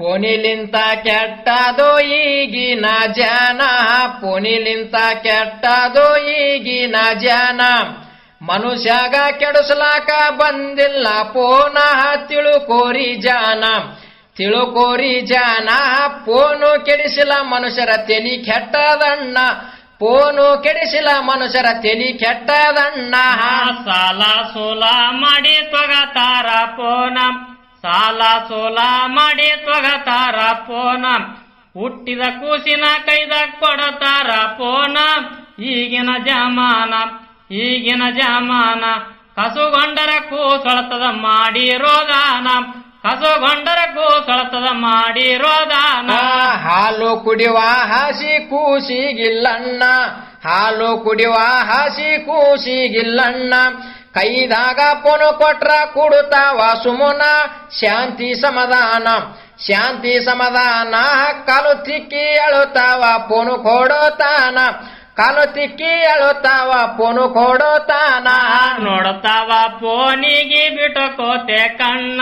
ಪೋನಿಲಿಂತ ಕೆಟ್ಟದು ಈಗಿನ ಜನ. ಪೋನಿಲಿಂತ ಕೆಟ್ಟದು ಈಗಿನ ಜನ. ಮನುಷ್ಯಾಗ ಕೆಡಿಸ್ಲಾಕ ಬಂದಿಲ್ಲ, ಪೋನ ತಿಳುಕೋರಿ ಜಾನ. ತಿಳುಕೋರಿ ಜಾನ, ಪೋನು ಕೆಡಿಸಿಲ್ಲ ಮನುಷ್ಯರ ತೆಲಿ ಕೆಟ್ಟದಣ್ಣ. ಪೋನು ಕೆಡಿಸಿಲ್ಲ ಮನುಷ್ಯರ ತೆಲಿ ಕೆಟ್ಟದಣ್ಣ. ಸಾಲ ಸೋಲ ಮಾಡಿ ತೊಗತಾರ ಪೋನ. ಸಾಲ ಸೋಲ ಮಾಡಿ ತೊಗತಾರ ಪೋನ. ಹುಟ್ಟಿದ ಕೂಸಿನ ಕೈದ ಕೊಡತಾರ ಪೋನ. ಈಗಿನ ಜಮಾನ ಈಗಿನ ಜಮಾನ. ಕಸುಗೊಂಡರ ಕೂಸೊಳತದ ಮಾಡಿರೋದಾನ ಕಸುಗೊಂಡರ ಕೂಸೊಳತದ ಮಾಡಿ ರೋದಾನ ಹಾಲು ಕುಡಿಯುವ ಹಸಿ ಕೂಸಿಗಿಲ್ಲಣ್ಣ. ಹಾಲು ಕುಡಿಯುವ ಹಸಿ ಕೂಸಿಗಿಲ್ಲಣ್ಣ. ಕೈದಾಗ ಪೊನು ಕೊಟ್ರ ಕೊಡುತ್ತಾವ ಸುಮುನ ಶಾಂತಿ ಸಮಾಧಾನ. ಶಾಂತಿ ಸಮಾಧಾನ, ಕಾಲು ತಿಕ್ಕಿ ಅಳುತ್ತಾವ, ಪೊನು ಕೊಡುತ್ತಾನ ಕಾಲು ತಿಕ್ಕಿ ಅಳುತ್ತಾವ, ಪೊನು ಕೊಡುತ್ತಾನ ನೋಡತಾವ ಪೋನಿಗೆ ಬಿಟಕೋತೆ ಕಣ್ಣ.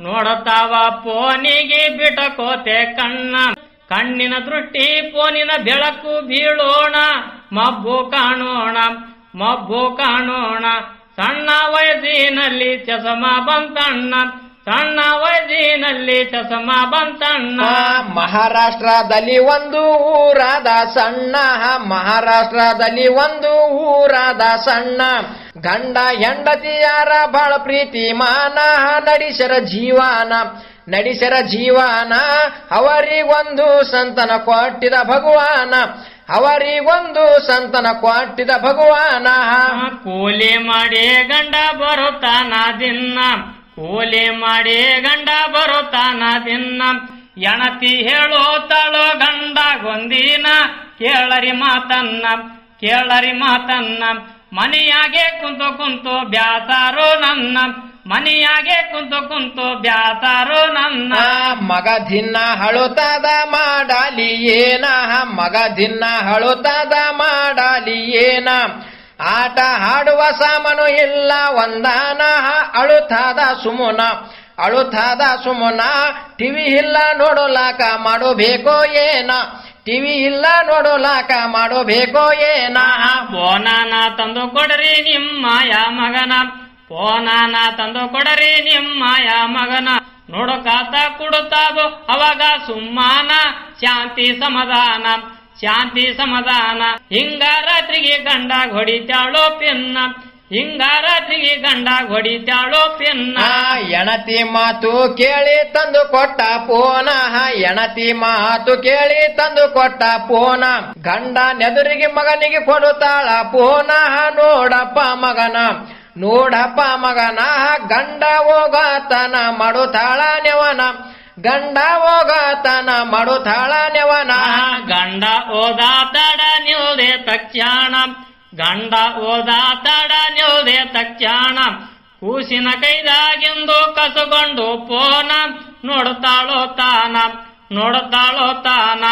ನೋಡತಾವ ಪೋನಿಗೆ ಬಿಟಕೋತೆ ಕಣ್ಣ. ಕಣ್ಣಿನ ದೃಷ್ಟಿ ಪೋನಿನ ಬೆಳಕು ಬೀಳೋಣ. ಮಬ್ಬು ಕಾಣೋಣ ಮಬ್ಬು ಕಾಣೋಣ. ಸಣ್ಣ ವಯಸ್ಸಿನಲ್ಲಿ ಚಸಮ ಬಂತಣ್ಣ, ಸಣ್ಣ ವಯಸ್ಸಿನಲ್ಲಿ ಚಸಮ ಬಂತಣ್ಣ. ಮಹಾರಾಷ್ಟ್ರದಲ್ಲಿ ಒಂದು ಊರಾದ ಸಣ್ಣ ಮಹಾರಾಷ್ಟ್ರದಲ್ಲಿ ಒಂದು ಊರಾದ ಸಣ್ಣ. ಗಂಡ, ಹೆಂಡತಿಯಾರ ಬಾಳ ಪ್ರೀತಿ ಮಾನ ನಡಿಸರ ಜೀವಾನ. ನಡಿಸರ ಜೀವಾನ, ಅವರಿಗೊಂದು ಸಂತನ ಕೊಟ್ಟಿದ ಭಗವಾನ. ಅವರಿಗೊಂದು ಸಂತನ ಕೊಟ್ಟಿದ ಭಗವಾನ. ಕೂಲಿ ಮಾಡಿ ಗಂಡ ಬರುತ್ತಾನ ದಿನ್ನ. ಕೂಲಿ ಮಾಡಿ ಗಂಡ ಬರುತ್ತಾನ ದಿನ್ನ. ಎಣತಿ ಹೇಳೋ ತಾಳೋ ಗಂಡ ಗೊಂದಿನ. ಕೇಳರಿ ಮಾತನ್ನ ಕೇಳರಿ ಮಾತನ್ನ. ಮನೆಯಾಗೆ ಕುಂತು ಕುಂತು ಬ್ಯಾಸಾರೋ ನನ್ನ. ಮನೆಯಾಗೆ ಕುಂತು ಕುಂತು ಬ್ಯಾಸಾರೋ ನನ್ನ. ಆ, ಮಗ ದಿನ ಹಳುತದ ಮಾಡಲಿ ಏನ? ಮಗ ದಿನ ಹಳುತದ ಮಾಡಲಿ ಏನ? ಆಟ ಹಾಡುವ ಸಾಮನು ಇಲ್ಲ ಒಂದಾನ ಅಳುತಾದ ಸುಮುನ. ಅಳುತಾದ ಸುಮುನ ಟಿವಿ ಇಲ್ಲ ನೋಡೋಲಾಕ ಮಾಡಬೇಕೋ ಏನ? ಟಿವಿ ಇಲ್ಲ ನೋಡೋಲಾಕ ಮಾಡಬೇಕೋ ಏನ? ಬೋನಾನ ತಂದು ಕೊಡರಿ ನಿಮ್ಮ ಯಾ ಮಗನ. ಪೋನಾನ ತಂದು ಕೊಡರಿ ನಿಮ್ಮ ಯಾ ಮಗನ. ನೋಡಕಾತ ಕೊಡುತ್ತಾದೋ ಅವಾಗ ಸುಮ್ಮಾನ, ಶಾಂತಿ ಸಮಾಧಾನ ಶಾಂತಿ ಸಮಾಧಾನ. ಹಿಂಗ ರಾತ್ರಿಗೆ ಗಂಡ ಹೊಡಿತಾಳೋ ಪಿನ್ನ ಹಿಂಗ ರಾತ್ರಿಗೆ ಗಂಡ ಹೊಡಿತಾಳೋ ಪಿನ್ನ. ಎಣತಿ ಮಾತು ಕೇಳಿ ತಂದು ಕೊಟ್ಟ ಪೋನ ಎಣತಿ ಮಾತು ಕೇಳಿ ತಂದು ಕೊಟ್ಟ ಪೋನ. ಗಂಡ ನೆದುರಿಗೆ ಮಗನಿಗೆ ಕೊಡುತ್ತಾಳ ಪೋನ ನೋಡಪ್ಪ ಮಗನ. ನೋಡಪ್ಪ ಮಗನ, ಗಂಡ ಹೋಗತನ ಮಡುತಾಳ ನೆವನ. ಗಂಡ ಹೋಗತನ ಮಡುತಾಳ ನೆವನ. ಗಂಡ ಓದ ತಡ ನಿಲ್ದೆ ತಕ್ಷಣ. ಗಂಡ ಓದ ತಡ ನಿಲ್ದೆ ತಕ್ಷಣ. ಕೂಸಿನ ಕೈದಾಗಿಂದು ಕಸುಗೊಂಡು ಪೋನ. ನೋಡುತ್ತಾಳೋ ತಾನ ನೋಡುತ್ತಾಳೋ ತಾನ.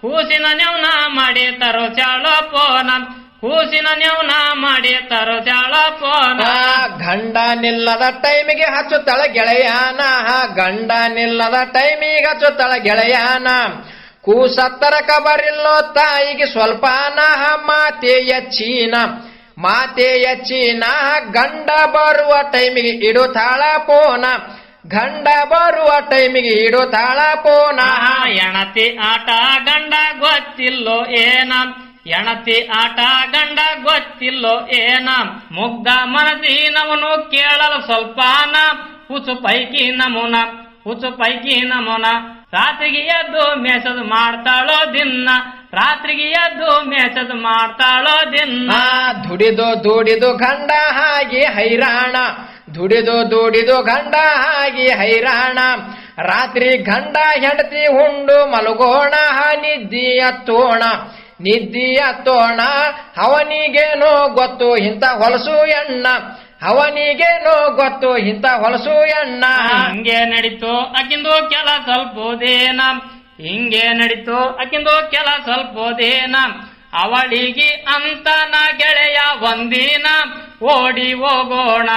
ಕೂಸಿನ ನೆವನ ಮಾಡಿ ತರೋ ಚಾಳೋ ಪೋನ. ಕೂಸಿನ ನೆವನ ಮಾಡಿ ತರೋ ಫೋನ ಪೋನ. ಗಂಡ ನಿಲ್ಲದ ಟೈಮಿಗೆ ಹಚ್ಚುತ್ತಳ ಗೆಳೆಯಾನ. ಗಂಡ ನಿಲ್ಲದ ಟೈಮಿಗೆ ಹಚ್ಚುತ್ತಳ ಗೆಳೆಯಾನ. ಕೂಸತ್ತರ ಕಬರಿಲ್ಲೋ ತಾಯಿಗೆ ಸ್ವಲ್ಪನ ಮಾತೆಯ ಚೀನ ಮಾತೆಯ ಚೀನ ಗಂಡ ಬರುವ ಟೈಮಿಗೆ ಇಡುತ್ತಾಳ ಪೋನ. ಗಂಡ ಬರುವ ಟೈಮಿಗೆ ಇಡುತ್ತಾಳ ಪೋನ. ಎಣತಿ ಆಟ ಗಂಡ ಗೊತ್ತಿಲ್ಲೋ ಏನ. ಎಣತಿ ಆಟ ಗಂಡ ಗೊತ್ತಿಲ್ಲೋ ಏನ? ಮುಗ್ಧ ಮನಸಿನವನು ಕೇಳಲು ಸ್ವಲ್ಪನ. ಹುಸು ಪೈಕಿ ನಮೂನ, ಹುಸು ಪೈಕಿ ನಮೂನ. ರಾತ್ರಿಗೆ ಎದ್ದು ಮೇಸದು ಮಾಡ್ತಾಳೋ ದಿನ ರಾತ್ರಿಗೆ ಎದ್ದು ಮೇಸದು ಮಾಡ್ತಾಳೋ ದಿನ್ನ. ದುಡಿದು ದುಡಿದು ಗಂಡ ಹಾಗೆ ಹೈರಾಣ. ದುಡಿದು ದುಡಿದು ಗಂಡ ಹಾಗೆ ಹೈರಾಣ. ರಾತ್ರಿ ಗಂಡ ಹೆಂಡತಿ ಉಂಡು ಮಲಗೋಣ ನಿದ್ದಿ ಹತ್ತೋಣ ನಿದ್ದಿ ತೋಣ ಅವನಿಗೇನೋ ಗೊತ್ತು, ಇಂಥ ಹೊಲಸು ಎಣ್ಣ. ಅವನಿಗೇನೋ ಗೊತ್ತು, ಇಂಥ ಹೊಲಸು ಎಣ್ಣ. ಹಿಂಗೆ ನಡೀತು, ಅಕ್ಕಿಂದು ಕೆಲ ಸ್ವಲ್ಪದೇನ. ಹಿಂಗೆ ನಡೀತು, ಅಕ್ಕಿಂದು ಕೆಲ ಸ್ವಲ್ಪದೇನ. ಅವಳಿಗೆ ಅಂತ ನಾ ಗೆಳೆಯ ಒಂದಿನ. ಓಡಿ ಹೋಗೋಣ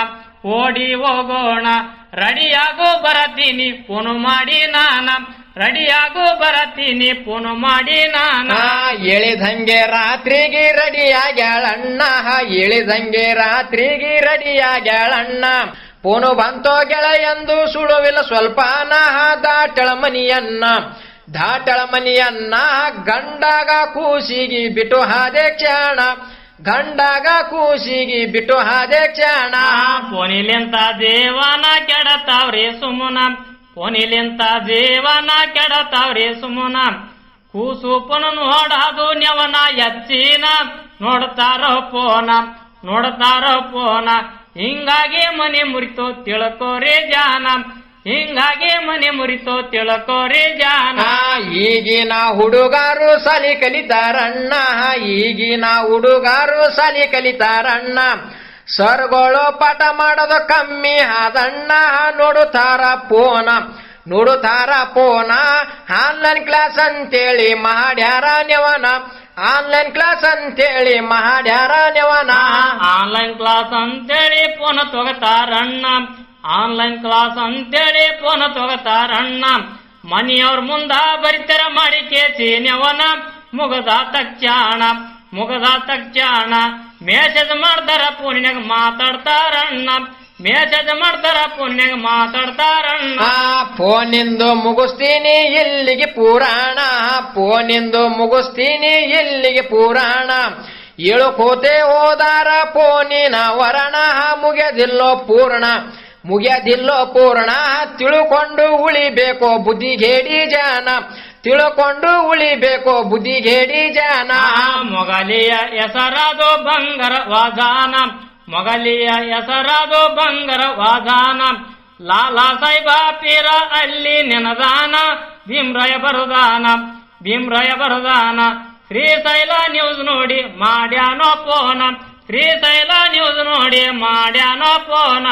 ಓಡಿ ಹೋಗೋಣ. ರೆಡಿಯಾಗು, ಬರತೀನಿ, ಫೋನು ಮಾಡಿ ನಾನ. ರೆಡಿಯಾಗು ಬರತೀನಿ ಪುನ ಮಾಡಿ ನಾನ. ಇಳಿದಂಗೆ ಎಳಿದಂಗೆ ರಾತ್ರಿಗೆ ರೆಡಿಯಾಗ್ಯಾಳಣ್ಣ. ಎಳಿದಂಗೆ ರಾತ್ರಿಗೆ ರೆಡಿಯಾಗ್ಯಾಳಣ್ಣ. ಪೋನು ಬಂತೋ ಎಂದು ಸುಳುವಿಲ್ಲ ಸ್ವಲ್ಪ ನಹ ದಾಟಳ ಮನಿಯನ್ನ. ದಾಟಳ ಮನಿಯನ್ನ. ಗಂಡಾಗ ಕೂಸಿಗಿ ಬಿಟ್ಟು ಹಾದೆ ಕ್ಷಣ. ಗಂಡಾಗ ಕೂಸಿಗಿ ಬಿಟ್ಟು ಹಾದೆ ಕ್ಷಣ. ಪೋನಿಲಿಂತ ದೇವನ ಕೆಡತಾವ್ರಿ ಸುಮುನ. ಫೋನಿಲಿಂತ ಜೀವನ ಕೆಡತಾವ್ರಿ ಸುಮುನ. ಕೂಸು ಪುನ ನೋಡದು ನೆವನ ಎಚ್ಚಿನ. ನೋಡ್ತಾರ ಪೋನ ನೋಡ್ತಾರ ಪೋನ. ಹಿಂಗಾಗಿ ಮನೆ ಮುರಿತು ತಿಳ್ಕೋರಿ ಜಾನ. ಹಿಂಗಾಗಿ ಮನೆ ಮುರಿತು ತಿಳ್ಕೋರಿ ಜಾನ. ಈಗಿನ ಹುಡುಗಾರು ಸಾಲಿ ಕಲಿತಾರಣ್ಣ. ಈಗಿನ ಹುಡುಗಾರು ಸಾಲಿ ಕಲಿತಾರಣ್ಣ. ಸರ್ಗಳು ಪಾಠ ಮಾಡೋದು ಕಮ್ಮಿ ಆದಣ್ಣ ನೋಡುತ್ತಾರ ಪೋನ ನೋಡುತ್ತಾರ ಪೋನ. ಆನ್ಲೈನ್ ಕ್ಲಾಸ್ ಅಂತೇಳಿ ಮಾಡ್ಯಾರ ನೆವನ ಆನ್ಲೈನ್ ಕ್ಲಾಸ್ ಅಂತೇಳಿ ಮಾಡ್ಯಾರ ನೆವನ ಆನ್ಲೈನ್ ಕ್ಲಾಸ್ ಅಂತೇಳಿ ಪೋನ ತಗೋತಾರಣ್ಣ. ಆನ್ಲೈನ್ ಕ್ಲಾಸ್ ಅಂತೇಳಿ ಪೋನ ತಗೋತಾರಣ್ಣ. ಮನೆಯವ್ರ ಮುಂದ ಬರಿತರ ಮಾಡಿ ಕೇಸಿ ನೆವನ ಮುಗದ ತಕ್ಷಣ ಮುಗದ ತಕ್ಷಣ ಮೆಸೇಜ್ ಮಾಡ್ತಾರ ಪುಣ್ಯಾಗ ಮಾತಾಡ್ತಾರಣ್ಣ ಮೇಸೇಜ್ ಮಾಡ್ತಾರ ಫೋನ್ಯಾಗ ಮಾತಾಡ್ತಾರಣ್ಣ ಫೋನಿಂದು ಮುಗಿಸ್ತೀನಿ ಇಲ್ಲಿಗೆ ಪುರಾಣ. ಫೋನಿಂದು ಮುಗಿಸ್ತೀನಿ ಇಲ್ಲಿಗೆ ಪುರಾಣ. ಇಳುಕೋತೆ ಹೋದಾರ ಫೋನಿನ ವರಣ ಮುಗಿಯದಿಲ್ಲೋ ಪೂರ್ಣ. ಮುಗಿಯದಿಲ್ಲೋ ಪೂರ್ಣ, ತಿಳುಕೊಂಡು ಉಳಿಬೇಕೋ ಬುದ್ಧಿಗೇಡಿ ಜನ. ತಿಳುಕೊಂಡು ಉಳಿಬೇಕು ಬುದ್ಧಿಗೇಡಿ ಜನ. ಮೊಗಲಿಯ ಹೆಸರಾದೋ ಬಂಗರ ವಾದಾನ ಮೊಗಲಿಯ ಹೆಸರಾದೋ ಬಂಗರ ವಾದಾನ ಲಾಲಾ ಸಾಹೇಬ ಪೀರ ಅಲ್ಲಿ ನೆನದಾನ. ಭೀಮ್ರಾಯ ಬರುದಾನ. ಭೀಮ್ರಾಯ ಬರುದಾನ. ಶ್ರೀಶೈಲ ನ್ಯೂಸ್ ನೋಡಿ ಮಾಡ್ಯಾನೋ ಶ್ರೀ ಶ್ರೀಶೈಲ ನ್ಯೂಸ್ ನೋಡಿ ಮಾಡ್ಯಾನೋ ಫೋನ